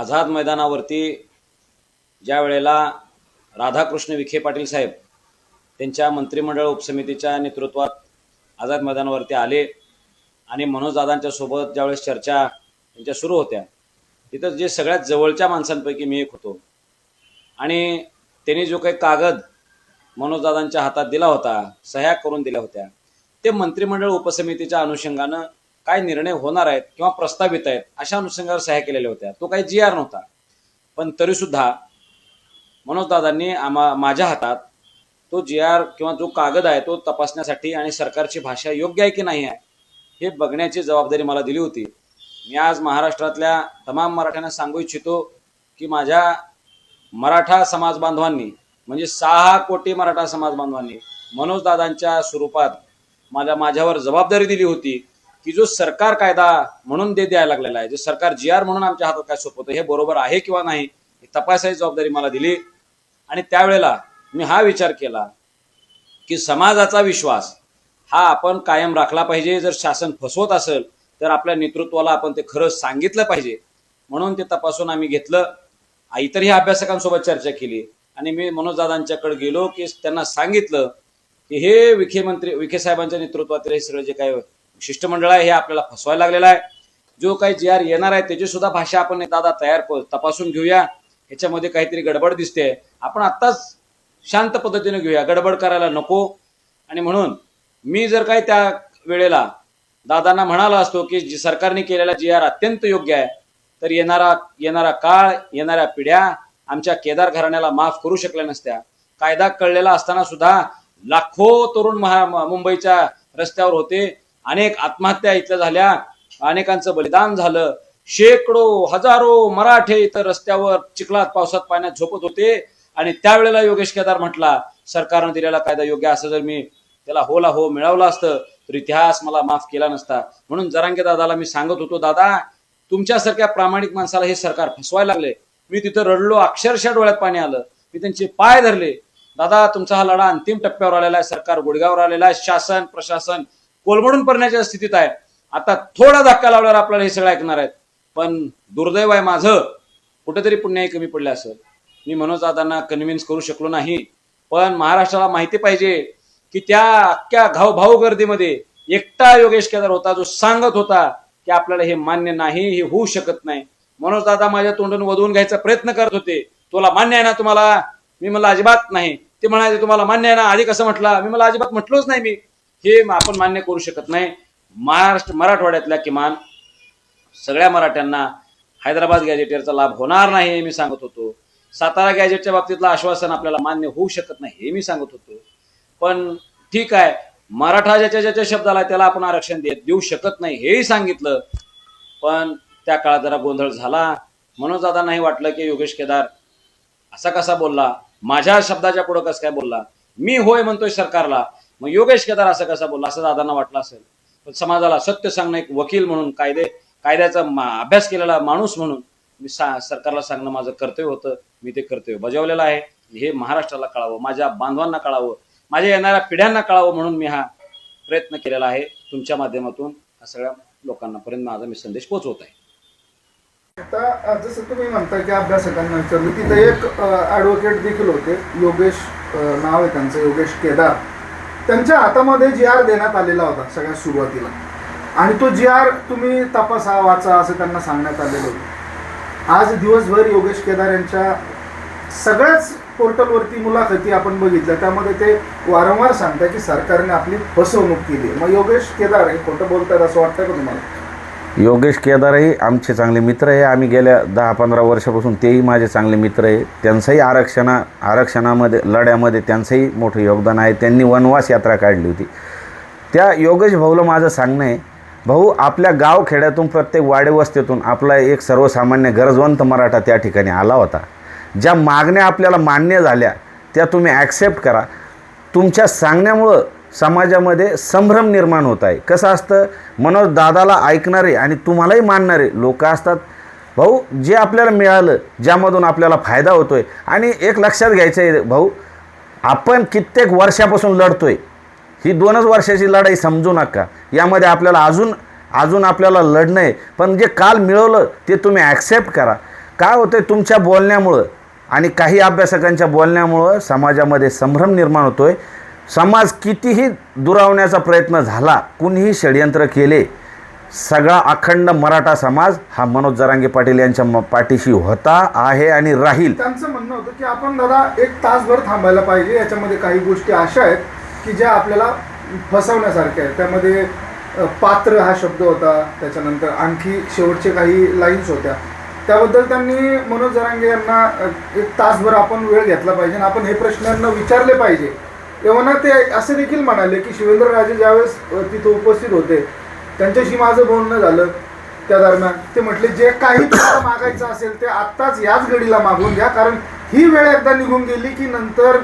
आझाद मैदानावरती ज्या वेळेला राधाकृष्ण विखे पाटील साहेब त्यांच्या मंत्रिमंडळ उपसमितीच्या नेतृत्वात आझाद मैदानावरती आले आणि मनोजदादांच्या सोबत ज्यावेळेस चर्चा त्यांच्या सुरू होत्या तिथं जे सगळ्यात जवळच्या माणसांपैकी मी एक होतो. आणि त्यांनी जो काही कागद मनोजदादांच्या हातात दिला होता सह्या करून दिल्या होत्या ते मंत्रिमंडळ उपसमितीच्या अनुषंगानं काय निर्णय होणार आहेत किंवा प्रस्तावित आहेत अशा अनुषंगावर सह्या केलेल्या होत्या. तो काही जी आर नव्हता. पण तरीसुद्धा मनोजदादांनी आम्हा माझ्या हातात तो जी आर किंवा जो कागद आहे तो तपासण्यासाठी आणि सरकारची भाषा योग्य आहे की नाही आहे हे बघण्याची जबाबदारी मला दिली होती. मी आज महाराष्ट्रातल्या तमाम मराठ्यांना सांगू इच्छितो की माझ्या मराठा समाज बांधवांनी म्हणजे सहा कोटी मराठा समाज बांधवांनी मनोजदादांच्या स्वरूपात मला माझ्यावर जबाबदारी दिली होती. की जो सरकार कायदा म्हणून ते द्यायला लागलेला आहे जे सरकार जी आर म्हणून आमच्या हातात काय सोपवतं हे बरोबर आहे किंवा नाही हे तपासायची जबाबदारी मला दिली. आणि त्यावेळेला मी हा विचार केला की समाजाचा विश्वास हा आपण कायम राखला पाहिजे. जर शासन फसवत असेल तर आपल्या नेतृत्वाला आपण ते खरं सांगितलं पाहिजे. म्हणून ते तपासून आम्ही घेतलं. इतरही अभ्यासकांसोबत चर्चा केली. आणि मी मनोजदादांच्याकडे गेलो की त्यांना सांगितलं की हे विखे मंत्री विखे साहेबांच्या नेतृत्वातील हे सगळं जे काय शिष्टमंडळ आहे हे आपल्याला फसवायला लागलेलं आहे. जो काही जी आर येणार आहे त्याची सुद्धा भाषा आपण दादा तयार तपासून घेऊया. ह्याच्यामध्ये काहीतरी गडबड दिसते. आपण आत्ताच शांत पद्धतीने घेऊया. गडबड करायला नको. आणि म्हणून मी जर काही त्या वेळेला दादांना म्हणाला असतो की जी सरकारने केलेला जी आर अत्यंत योग्य आहे तर येणारा येणारा काळ येणाऱ्या पिढ्या आमच्या केदार घराण्याला माफ करू शकल्या नसत्या. कायदा कळलेला असताना सुद्धा लाखो तरुण महा मुंबईच्या रस्त्यावर होते. अनेक आत्महत्या इथल्या झाल्या. अनेकांचं बलिदान झालं. शेकडो हजारो मराठे इथं रस्त्यावर चिखलात पावसात पाण्यात झोपत होते. आणि त्यावेळेला योगेश केदार म्हटला सरकारनं दिलेला कायदा योग्य असं जर मी त्याला होला हो, हो मिळवलं असतं तर इतिहास मला माफ केला नसता. म्हणून जरांगे दादाला मी सांगत होतो दादा तुमच्यासारख्या प्रामाणिक माणसाला हे सरकार फसवायला लागले. मी तिथं रडलो अक्षरशः डोळ्यात पाणी आलं. मी त्यांचे पाय धरले. दादा तुमचा हा लढा अंतिम टप्प्यावर आलेला आहे. सरकार गुडघ्यावर आलेला आहे. शासन प्रशासन कोलमडून पडण्याच्या स्थितीत आहे. आता थोडा धक्का लावल्यावर आपल्याला हे सगळं ऐकणार आहेत. पण दुर्दैव आहे माझं कुठेतरी पुण्याही कमी पडलं असेल. मी मनोजदादांना कन्व्हिन्स करू शकलो नाही. पण महाराष्ट्राला माहिती पाहिजे की त्या अख्ख्या घावभाऊ गर्दीमध्ये एकटा योगेश केदार होता जो सांगत होता की आपल्याला हे मान्य नाही हे होऊ शकत नाही. मनोज दादा माझ्या तोंडून वधवून घ्यायचा प्रयत्न करत होते. तुला मान्य आहे ना तुम्हाला? मी म्हणलं अजिबात नाही. ते म्हणायचे तुम्हाला मान्य आहे ना? आधी कसं म्हटलं? मी मला अजिबात म्हटलोच नाही मी. हे आपण मान्य करू शकत नाही. महाराष्ट्र मराठवाड्यातल्या किमान सगळ्या मराठ्यांना हैदराबाद गॅजेटियरचा लाभ होणार नाही हे मी सांगत होतो. सातारा गॅजेटच्या बाबतीतलं आश्वासन आपल्याला मान्य होऊ शकत नाही हे मी सांगत होतो. पण ठीक आहे मराठा ज्याच्या ज्याच्या शब्दाला त्याला आपण आरक्षण देत देऊ शकत नाही हेही सांगितलं. पण त्या काळात जरा गोंधळ झाला. म्हणून दादांनाही वाटलं की योगेश केदार असा कसा बोलला? माझ्या शब्दाच्या पुढं कसं काय बोलला? मी होय म्हणतोय सरकारला. मग योगेश केदार असं कसा बोलला? असं दादांना वाटलं असेल. पण समाजाला सत्य सांगणं एक वकील म्हणून कायदे कायद्याचा अभ्यास केलेला माणूस म्हणून मी सा सरकारला सांगणं माझं कर्तव्य होतं. मी ते कर्तव्य बजावलेलं आहे. हे महाराष्ट्राला कळावं माझ्या बांधवांना कळावं माझ्या येणाऱ्या पिढ्यांना कळावं म्हणून मी हा प्रयत्न केलेला आहे. तुमच्या माध्यमातून हा सगळ्या लोकांना पर्यंत माझा मी संदेश पोहोचवत आहे. आता जसं तुम्ही म्हणता की अभ्यासकांना विचारलं तिथे एक ॲडव्होकेट देखील होते. योगेश नाव आहे त्यांचं योगेश केदार. त्यांच्या हातामध्ये जी आर देण्यात आलेला होता सगळ्यात सुरुवातीला. आणि तो जी आर तुम्ही तपासा वाचा असं त्यांना सांगण्यात आलेलं होतं. आज दिवसभर योगेश केदार यांच्या सगळ्याच पोर्टलवरती मुलाखती आपण बघितल्या. त्यामध्ये ते वारंवार सांगतात की सरकारने आपली फसवणूक केली मग योगेश केदार हे खोटं बोलतात असं वाटतं का तुम्हाला? योगेश केदारही आमचे चांगले मित्र आहे. आम्ही गेल्या दहा पंधरा वर्षापासून तेही माझे चांगले मित्र आहे. त्यांचंही आरक्षणा आरक्षणामध्ये लढ्यामध्ये त्यांचंही मोठं योगदान आहे. त्यांनी वनवास यात्रा काढली होती. त्या योगेश भाऊला माझं सांगणं आहे भाऊ आपल्या गाव खेड्यातून प्रत्येक वाडेवस्तीतून आपला एक सर्वसामान्य गरजवंत मराठा त्या ठिकाणी आला होता. ज्या मागण्या आपल्याला मान्य झाल्या त्या तुम्ही ॲक्सेप्ट करा. तुमच्या सांगण्यामुळं समाजामध्ये संभ्रम निर्माण होत आहे. कसं असतं? मनोज दादाला ऐकणारे आणि तुम्हालाही मानणारे लोक असतात. भाऊ जे आपल्याला मिळालं ज्यामधून आपल्याला फायदा होतो आहे आणि एक लक्षात घ्यायचं आहे भाऊ आपण कित्येक वर्षापासून लढतो आहे ही दोनच वर्षाची लढाई समजू नका. यामध्ये आपल्याला अजून अजून आपल्याला लढणं आहे. पण जे काल मिळवलं ते तुम्ही ॲक्सेप्ट करा. काय होतं आहे तुमच्या बोलण्यामुळं आणि काही अभ्यासकांच्या बोलण्यामुळं समाजामध्ये संभ्रम निर्माण होतो आहे समाज कितीही दुरावण्याचा प्रयत्न झाला कुणीही षडयंत्र केले सगळा अखंड मराठा समाज हा मनोज जरांगे पाटील यांच्या म- पाठीशी होता आहे आणि राहील. त्यांचं म्हणणं होतं की आपण दादा एक तासभर थांबायला पाहिजे याच्यामध्ये काही गोष्टी अशा आहेत की ज्या आपल्याला फसवण्यासारख्या आहेत. त्यामध्ये पात्र हा शब्द होता त्याच्यानंतर आणखी शेवटचे काही लाईन्स होत्या. त्याबद्दल त्यांनी मनोज जरांगे यांना एक तासभर आपण वेळ घेतला पाहिजे आणि आपण हे प्रश्न यांना विचारले पाहिजे. तेव्हा ते असे देखील म्हणाले की शिवेंद्रराजे ज्यावेळेस तिथं उपस्थित होते त्यांच्याशी माझं बोलणं झालं. त्या दरम्यान ते म्हटले जे काही तुम्हाला मागायचं असेल ते आत्ताच याच घडीला मागून घ्या कारण ही वेळ एकदा निघून गेली की नंतर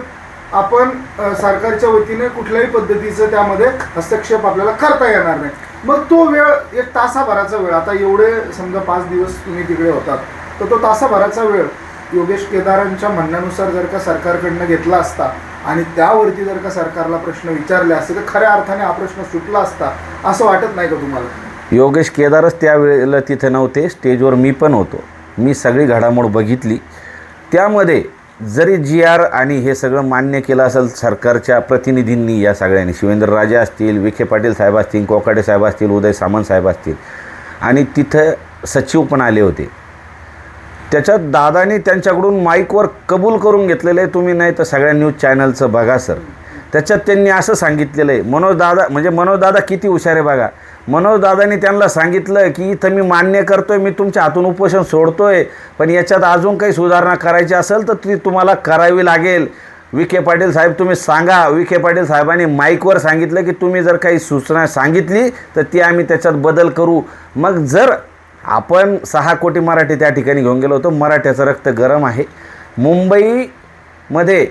आपण सरकारच्या वतीने कुठल्याही पद्धतीचं त्यामध्ये हस्तक्षेप आपल्याला करता येणार नाही. मग तो वेळ एक तासाभराचा वेळ आता एवढे समजा पाच दिवस तुम्ही तिकडे होतात तर तो तासाभराचा वेळ योगेश केदारांच्या म्हणण्यानुसार जर का सरकारकडनं घेतला असता आणि त्यावरती जर का सरकारला प्रश्न विचारले असते तर खऱ्या अर्थाने हा प्रश्न सुटला असता असं वाटत नाही का तुम्हाला? योगेश केदारच त्यावेळेला तिथे नव्हते स्टेजवर मी पण होतो. मी सगळी घडामोड बघितली. त्यामध्ये जरी जी आर आणि हे सगळं मान्य केलं असेल सरकारच्या प्रतिनिधींनी या सगळ्यांनी शिवेंद्रराजे असतील विखे पाटील साहेब असतील कोकाडे साहेब असतील उदय सामंत साहेब असतील आणि तिथं सचिव पण आले होते. त्याच्यात दादानी त्यांच्याकडून माईकवर कबूल करून घेतलेलं आहे. तुम्ही नाही तर सगळ्या न्यूज चॅनलचं बघा सर. त्याच्यात त्यांनी असं सांगितलेलं आहे. मनोज दादा म्हणजे मनोज दादा किती हुशार आहे बघा. मनोजदादानी त्यांना सांगितलं की इथं मी मान्य करतो आहे मी तुमच्या हातून उपोषण सोडतो आहे पण याच्यात अजून काही सुधारणा करायची असेल तर ती तुम्हाला करावी लागेल. विखे पाटील साहेब तुम्ही सांगा. विखे पाटील साहेबांनी माईकवर सांगितलं की तुम्ही जर काही सूचना सांगितली तर ती आम्ही त्याच्यात बदल करू. मग जर आपण सहा कोटी मराठी त्या ठिकाणी घेऊन गेलो होतो. मराठ्याचं रक्त गरम आहे. मुंबईमध्ये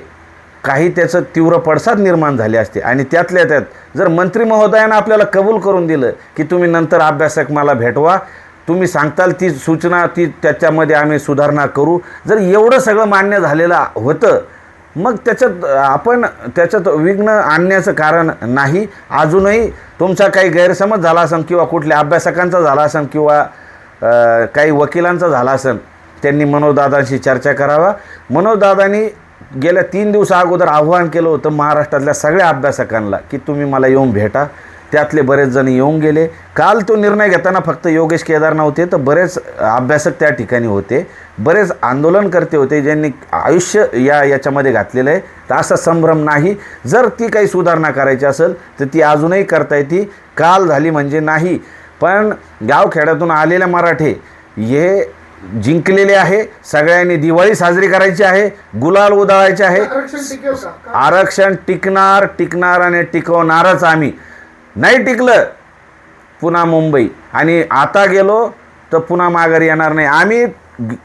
काही त्याचं तीव्र पडसाद निर्माण झाले असते. आणि त्यातल्या त्यात जर मंत्री महोदयानं आपल्याला कबूल करून दिलं की तुम्ही नंतर अभ्यासक मला भेटवा तुम्ही सांगताल ती सूचना ती त्याच्यामध्ये आम्ही सुधारणा करू. जर एवढं सगळं मान्य झालेलं होतं मग त्याच्यात आपण त्याच्यात विघ्न आणण्याचं कारण नाही. अजूनही तुमचा काही गैरसमज झाला असेल किंवा कुठल्या अभ्यासकांचा झाला असेल किंवा काही वकिलांचा झाला असेल त्यांनी मनोजदादांशी चर्चा करावा. मनोजदादांनी गेल्या तीन दिवसा अगोदर आव्हान केलं होतं महाराष्ट्रातल्या सगळ्या अभ्यासकांना की तुम्ही मला येऊन भेटा. त्यातले बरेच जण येऊन गेले. काल तो निर्णय घेताना फक्त योगेश केदार नव्हते तर बरेच अभ्यासक त्या ठिकाणी होते. बरेच आंदोलनकर्ते होते ज्यांनी आयुष्य या याच्यामध्ये घातलेलं आहे. तर असा संभ्रम नाही. जर ती काही सुधारणा करायची असेल तर ती अजूनही करता येते. काल झाली म्हणजे नाही. पण गावखेड्यातून आलेल्या मराठे हे जिंकलेले आहे. सगळ्यांनी दिवाळी साजरी करायची आहे. गुलाल उधळायचे आहे. आरक्षण टिकणार टिकणार आणि टिकवणारच आम्ही. नाही टिकलं पुन्हा मुंबई. आणि आता गेलो तर पुन्हा माघारी येणार नाही. आम्ही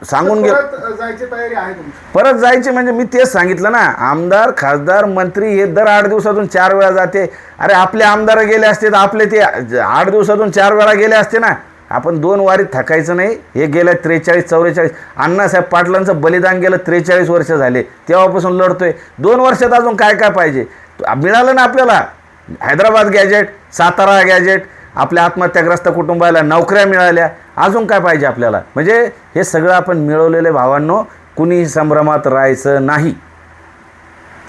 सांगून गेलो परत जायची तयारी आहे तुमची. परत जायचे म्हणजे मी तेच सांगितलं ना. आमदार खासदार मंत्री हे दर आठ दिवसातून चार वेळा जाते. अरे आपले आमदार गेले असते तर आपले ते आठ दिवसातून चार वेळा गेले असते ना. आपण दोन वारीत थकायचं नाही. हे गेल्या त्रेचाळीस चौवेचाळीस अण्णासाहेब पाटलांचं बलिदान गेलं त्रेचाळीस वर्ष झाले. तेव्हापासून लढतोय. दोन वर्षात अजून काय काय पाहिजे? मिळालं ना आपल्याला. हैदराबाद गॅजेट सातारा गॅजेट आपल्या आत्महत्याग्रस्त कुटुंबाला नोकऱ्या मिळाल्या. अजून काय पाहिजे आपल्याला? म्हणजे हे सगळं आपण मिळवलेले भावांनो कुणीही संभ्रमात राहायचं नाही.